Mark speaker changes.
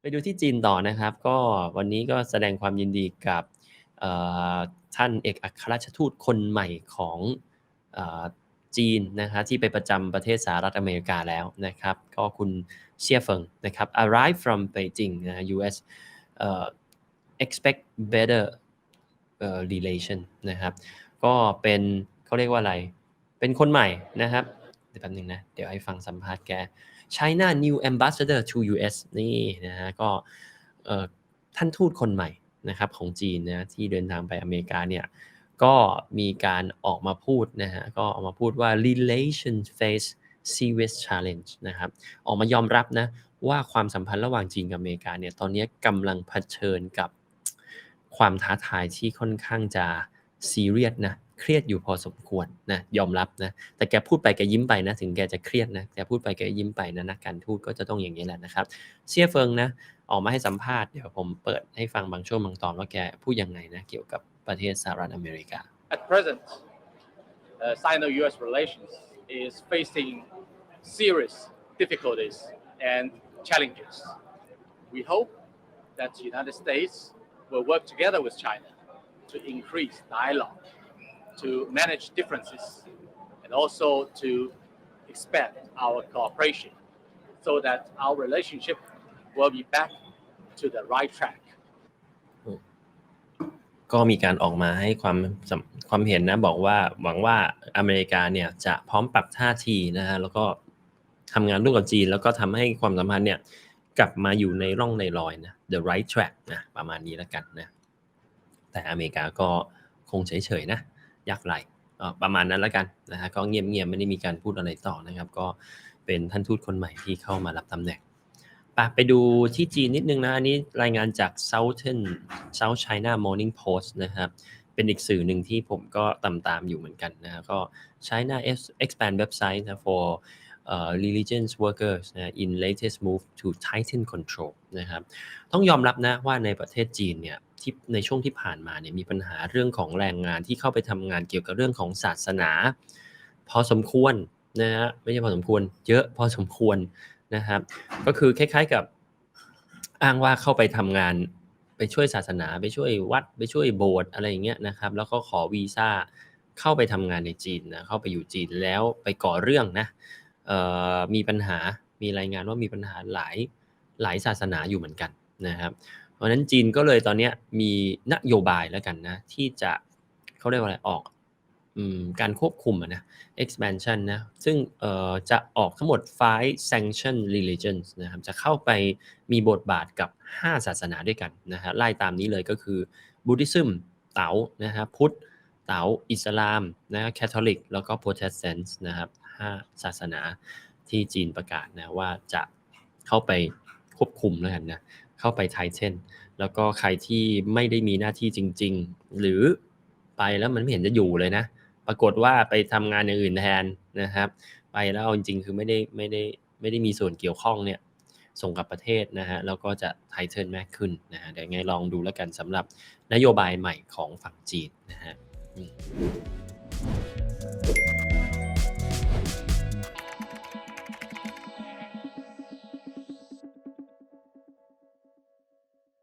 Speaker 1: ไปดูที่จีนต่อนะครับ ก็วันนี้ก็แสดงความยินดีกับท่านเอกอัครราชทูตคนใหม่ของอจีนนะครับที่ไปประจำประเทศสหรัฐอเมริกาแล้วนะครับ ก็คุณเซียเฟิงนะครับ arrive from Beijing นะ US เอ่อ expect better เอ่อ relation นะครับ ก็เป็นเขาเรียกว่าอะไร เป็นคนใหม่นะครับ เดี๋ยวแป๊บนึงนะ เดี๋ยวให้ฟังสัมภาษณ์แก China new ambassador to US นี่นะฮะก็ท่านทูตคนใหม่นะครับของจีนนะที่เดินทางไปอเมริกาเนี่ยก็มีการออกมาพูดนะฮะก็ออกมาพูดว่า relation face serious challenge นะครับออกมายอมรับนะว่าความสัมพันธ์ระหว่างจีนกับอเมริกาเนี่ยตอนนี้กำลังเผชิญกับความท้าทายที่ค่อนข้างจะ ซีเรียสนะเครียดอยู่พอสมควรนะยอมรับนะแต่แกพูดไปแกยิ้มไปนะถึงแกจะเครียดนะแกพูดไปแกยิ้มไปนะนักการทูตก็จะต้องอย่างนี้แหละนะครับเซียเฟิงนะออกมาให้สัมภาษณ์เดี๋ยวผมเปิดให้ฟังบางช่วงบางตอนว่าแกพูดยังไงนะเกี่ยวกับประเทศสหรัฐอเมริกา
Speaker 2: At present, uh, Sino-US relations is facing serious difficulties and challenges. We hope that the United States will work together with China to increase dialogue, to manage differences, and also to expand our cooperation so that our relationship will be back to the right track.
Speaker 1: ก็มีการออกมาให้ความความเห็นนะบอกว่าหวังว่าอเมริกาเนี่ยจะพร้อมปรับท่าทีนะฮะแล้วก็ทำงานร่วมกับจีน แล้วก็ทำให้ความสัมพันธ์เนี่ยกลับมาอยู่ในร่องในรอยนะ the right track นะประมาณนี้แล้วกันนะ แต่อเมริกาก็คงเฉยๆนะยักไหลประมาณนั้นแล้วกันนะฮะก็เงียบๆไม่ได้มีการพูดอะไรต่อนะครับ ก็เป็นท่านทูตคนใหม่ที่เข้ามารับตำแหน่งไปดูที่จีนนิดนึงนะ อันนี้รายงานจาก Southern South China Morning Post นะครับ เป็นอีกสื่อหนึ่งที่ผมก็ตามตามอยู่เหมือนกันนะก็ China expand website นะ for uh, religious workers นะ in latest move to tighten control นะครับ ต้องยอมรับนะว่าในประเทศจีนเนี่ย ที่ในช่วงที่ผ่านมาเนี่ยมีปัญหาเรื่องของแรงงานที่เข้าไปทำงานเกี่ยวกับเรื่องของศาสนา พอสมควรนะฮะไม่ใช่พอสมควร เยอะพอสมควรนะครับก็คือคล้าย ๆกับอ้างว่าเข้าไปทำงานไปช่วยศาสนา ไปช่วยวัดไปช่วยโบสถ์อะไรอย่างเงี้ยนะครับแล้วก็ขอวีซ่าเข้าไปทำงานในจีนนะเข้าไปอยู่จีนแล้วไปก่อเรื่องนะมีปัญหามีรายงานว่ามีปัญหาหลายหลายศาสนาอยู่เหมือนกันนะครับ เพราะนั้นจีนก็เลยตอนนี้มีนโยบายแล้วกันนะ ที่จะเขาเรียกว่าอะไรออกอการควบคุมนะ expansion นะ ซึ่งจะออกทั้งหมด five sanction religions นะครับ จะเข้าไปมีบทบาทกับ 5 ศาสนาด้วยกันนะฮะ ไล่ตามนี้เลยก็คือ Buddhism เต๋านะฮะ พุทธ เต๋า อิสลามนะแคทอลิก แล้วก็ Protestant นะครับห้าศาสนาที่จีนประกาศนะว่าจะเข้าไปควบคุมแล้วกันนะ เข้าไปไทเทนแล้วก็ใครที่ไม่ได้มีหน้าที่จริง ๆ หรือไปแล้วมันไม่เห็นจะอยู่เลยนะ ปรากฏว่าไปทำงานอย่างอื่นแทนนะครับ ไปแล้วเอาจริงๆคือไม่ได้ไม่ได้ไม่ได้มีส่วนเกี่ยวข้องเนี่ยส่งกับประเทศนะฮะแล้วก็จะไทเทิลมากขึ้นนะฮะเดี๋ยวไงลองดูแล้วกันสำหรับนโยบายใหม่ของฝั่งจีนนะฮะ